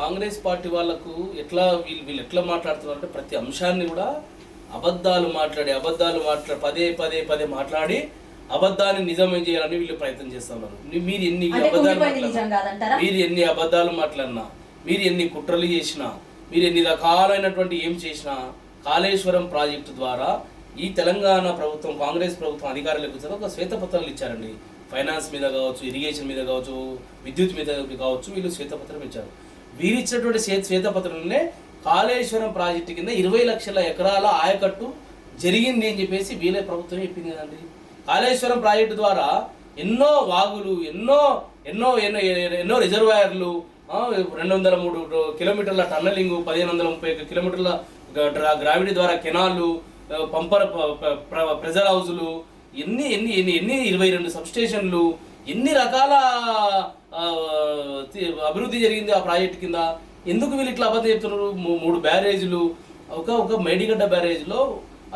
Congress party వాళ్ళకు ఎట్లా వీళ్ళు వీళ్ళు ఎట్లా మాట్లాడుతున్నారు అంటే ప్రతి అంశాన్ని కూడా అబద్ధాలు మాట్లాడి అబద్ధాలు మాట్లాడి పదే పదే పదే మాట్లాడి అబద్ధాన్ని నిజమేం చేయాలని వీళ్ళు ప్రయత్నం చేస్తా ఉన్నారు. ని- మీరు ఎన్ని అబద్ధాలు మాట్లాడినా మీరు ఎన్ని అబద్ధాలు మాట్లాడినా మీరు ఎన్ని కుట్రలు చేసినా మీరు ఎన్ని రకాలైనటువంటి ఏం చేసినా కాళేశ్వరం ప్రాజెక్టు ద్వారా ఈ తెలంగాణ ప్రభుత్వం కాంగ్రెస్ ప్రభుత్వం అధికారులకు వచ్చారు ఒక శ్వేతపత్రాలు ఇచ్చారండి. ఫైనాన్స్ మీద కావచ్చు ఇరిగేషన్ మీద కావచ్చు విద్యుత్ మీద కావచ్చు వీళ్ళు శ్వేతపత్రం ఇచ్చారు. వీరిచ్చినటువంటి ఇచ్చినటువంటి శ్వేతపత్రంలోనే కాళేశ్వరం ప్రాజెక్టు కింద ఇరవై లక్షల ఎకరాల ఆయకట్టు జరిగింది అని చెప్పేసి వీళ్ళే ప్రభుత్వం చెప్పింది కదండి. కాళేశ్వరం ప్రాజెక్టు ద్వారా ఎన్నో వాగులు ఎన్నో ఎన్నో ఎన్నో ఎన్నో రిజర్వాయర్లు రెండు వందల మూడు కిలోమీటర్ల టన్నలింగ్ పదిహేను వందల ముప్పై ఒక్క కిలోమీటర్ల గ్రావిటీ ద్వారా కెనాలు పంపర్ ప్ర- ప్రెజర్ హౌజులు ఎన్ని ఎన్ని ఎన్ని ఎన్ని ఇరవై రెండు సబ్స్టేషన్లు ఎన్ని రకాల అభివృద్ధి జరిగింది ఆ ప్రాజెక్ట్ కింద. ఎందుకు వీళ్ళు ఇట్లా అబద్ధం చెప్తున్నారు? మూడు బ్యారేజ్లు ఒక ఒక మేడిగడ్డ బ్యారేజ్లో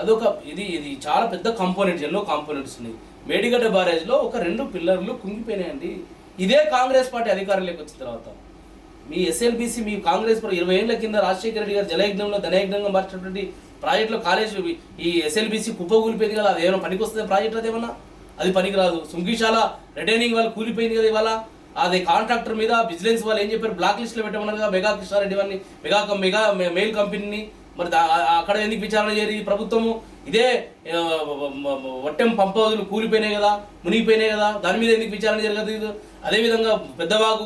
అదొక ఇది ఇది చాలా పెద్ద కాంపోనెంట్స్ ఎన్నో కాంపోనెంట్స్ ఉన్నాయి. మేడిగడ్డ బ్యారేజ్లో ఒక రెండు పిల్లర్లు కుంగిపోయినాయండి. ఇదే కాంగ్రెస్ పార్టీ అధికారంలోకి వచ్చిన తర్వాత మీ ఎస్ఎల్బిసి మీ కాంగ్రెస్ పార్టీ ఇరవై ఏళ్ళ కింద రాజశేఖర రెడ్డి గారు జలయజ్ఞంలో ధనయజ్ఞంగా మార్చినటువంటి ప్రాజెక్టులో కాలేజ్ ఈ ఎస్ఎల్బిసి కుప్పకూలిపోయింది కదా అది ఏమైనా పనికి వస్తుంది ప్రాజెక్ట్ అది ఏమన్నా? అది పనికిరాదు. సుంకిశాల రిటైనింగ్ వాళ్ళు కూలిపోయింది కదా ఇవాళ. అది కాంట్రాక్టర్ మీద విజిలెన్స్ వాళ్ళు ఏం చెప్పారు? బ్లాక్ లిస్ట్లో పెట్టమన్నారు కదా మెగా కృష్ణారెడ్డి వారిని మెగా మెగా మెయిల్ కంపెనీని. మరి అక్కడ ఎందుకు విచారణ చేయరు ప్రభుత్వము? ఇదే వట్టెం పంప వదులు కూలిపోయినాయి కదా మునిగిపోయినాయి కదా దాని మీద ఎందుకు విచారణ జరగదు? అదేవిధంగా పెద్దవాకు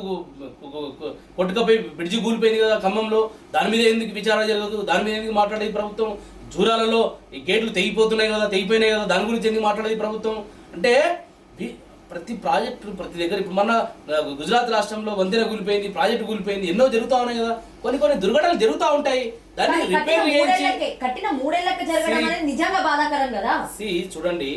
కొట్టుకపోయి బ్రిడ్జి కూలిపోయింది కదా ఖమ్మంలో దాని మీద ఎందుకు విచారణ జరగదు? దాని మీద ఎందుకు మాట్లాడేది ప్రభుత్వం? జూరాలలో ఈ గేట్లు తెగిపోతున్నాయి కదా తెగిపోయినాయి కదా దాని గురించి ఎందుకు మాట్లాడేది ప్రభుత్వం? అంటే ప్రతి ప్రాజెక్టు ప్రతి దగ్గర ఇప్పుడు మన గుజరాత్ రాష్ట్రంలో వంతెన కూలిపోయింది ప్రాజెక్టు కూలిపోయింది ఎన్నో జరుగుతూ ఉన్నాయి కదా. కొన్ని కొన్ని దుర్ఘటనలు జరుగుతూ ఉంటాయి. దాన్ని రిపేర్ చేయించి చూడండి.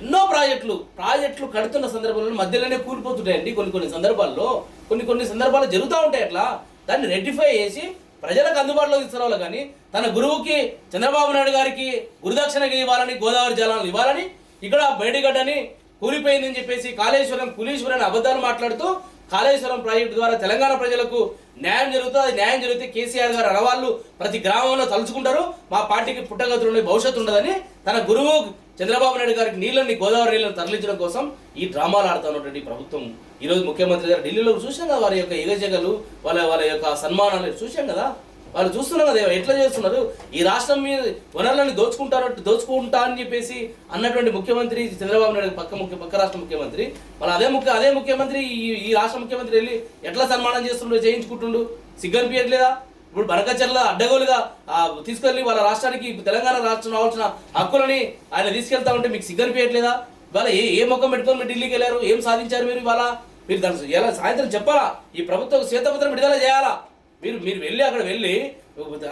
ఎన్నో ప్రాజెక్టులు ప్రాజెక్టులు కడుతున్న సందర్భంలో మధ్యలోనే కూలిపోతుంటాయండి కొన్ని కొన్ని సందర్భాల్లో. కొన్ని కొన్ని సందర్భాలు జరుగుతూ ఉంటాయి అట్లా. దాన్ని రెక్టిఫై చేసి ప్రజలకు అందుబాటులో తీసుకురావాలి కానీ తన గురువుకి చంద్రబాబు నాయుడు గారికి గురుదక్షిణగా ఇవ్వాలని గోదావరి జలాలను ఇవ్వాలని ఇక్కడ బయటిగడ్డని కూలిపోయిందని చెప్పేసి కాళేశ్వరం కులీశ్వరం అబద్ధాలు మాట్లాడుతూ కాళేశ్వరం ప్రాజెక్టు ద్వారా తెలంగాణ ప్రజలకు న్యాయం జరుగుతుంది. అది న్యాయం జరిగితే కేసీఆర్ గారు అనవాళ్ళు ప్రతి గ్రామంలో తలుచుకుంటారు. మా పార్టీకి పుట్టగతులు భవిష్యత్తు ఉండదని తన గురువు చంద్రబాబు నాయుడు గారికి నీళ్ళని గోదావరి నీళ్ళని తరలించడం కోసం ఈ డ్రామాలు ఆడుతున్నటువంటి ప్రభుత్వం. ఈరోజు ముఖ్యమంత్రి గారు ఢిల్లీలో చూసాం కదా వారి యొక్క ఎగజగలు వాళ్ళ వాళ్ళ యొక్క సన్మానాలు చూసాం కదా? వాళ్ళు చూస్తున్నాం కదా ఎట్లా చేస్తున్నారు? ఈ రాష్ట్రం మీద వనరులను దోచుకుంటారంటే దోచుకుంటా అని చెప్పేసి అన్నటువంటి ముఖ్యమంత్రి చంద్రబాబు నాయుడు పక్క ముఖ్య పక్క రాష్ట్ర ముఖ్యమంత్రి. మళ్ళీ అదే ముఖ్య అదే ముఖ్యమంత్రి ఈ ఈ రాష్ట్ర ముఖ్యమంత్రి వెళ్ళి ఎట్లా సన్మానం చేస్తుండో చేయించుకుంటుండు? సిగ్గనిపించట్లేదా ఇప్పుడు బనకచర్ల అడ్డగోలుగా తీసుకెళ్ళి వాళ్ళ రాష్ట్రానికి తెలంగాణ రాష్ట్రం రావాల్సిన హక్కులని ఆయన తీసుకెళ్తా ఉంటే మీకు సిగ్గనిపించట్లేదా ఇవాళ ఏ ఏ ముఖం పెట్టుకొని మీరు ఢిల్లీకి వెళ్ళారు? ఏం సాధించారు మీరు ఇవాళ? మీరు దాని ఎలా సాయంత్రం చెప్పాలా? ఈ ప్రభుత్వం శ్వేతపత్రం విడుదల చేయాలా? మీరు మీరు వెళ్ళి అక్కడ వెళ్ళి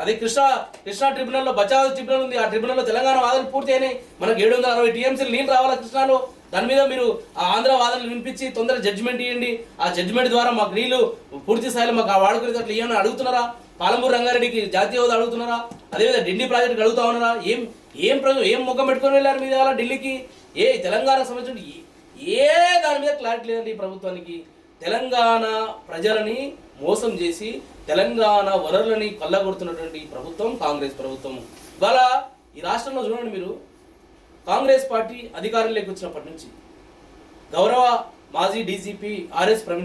అదే కృష్ణా కృష్ణా ట్రిబ్యునల్లో బచావ్ ట్రిబ్యునల్ ఉంది ఆ ట్రిబ్యునల్లో తెలంగాణ వాదనలు పూర్తి అయినాయి. మనకు ఏడు వందల అరవై టీఎంసీలు నీళ్ళు రావాలా కృష్ణాలో? దాని మీద మీరు ఆ ఆంధ్ర వాదనలు వినిపించి తొందరగా జడ్జిమెంట్ ఇవ్వండి ఆ జడ్జిమెంట్ ద్వారా మాకు నీళ్ళు పూర్తి స్థాయిలో మాకు ఆ వాడుకునే అట్లా ఇవ్వని అడుగుతున్నారా? పాలమూరు రంగారెడ్డికి జాతీయ హోదా అడుగుతున్నారా? అదేవిధంగా ఢిల్లీ ప్రాజెక్టుకి అడుగుతా ఉన్నారా? ఏం ఏం ప్రజలు ఏం ముఖం పెట్టుకొని వెళ్ళారు మీద అలా ఢిల్లీకి? ఏ తెలంగాణ సంబంధించిన ఏ- ఏ దాని మీద క్లారిటీ లేదండి ఈ ప్రభుత్వానికి. తెలంగాణ ప్రజలని మోసం చేసి తెలంగాణ వనరులని కొల్లగొడుతున్నటువంటి ప్రభుత్వం కాంగ్రెస్ ప్రభుత్వం. ఇవాళ ఈ రాష్ట్రంలో చూడండి మీరు కాంగ్రెస్ పార్టీ అధికారంలోకి వచ్చినప్పటి నుంచి గౌరవ మాజీ డీజీపీ ఆర్ఎస్ ప్రవీణ్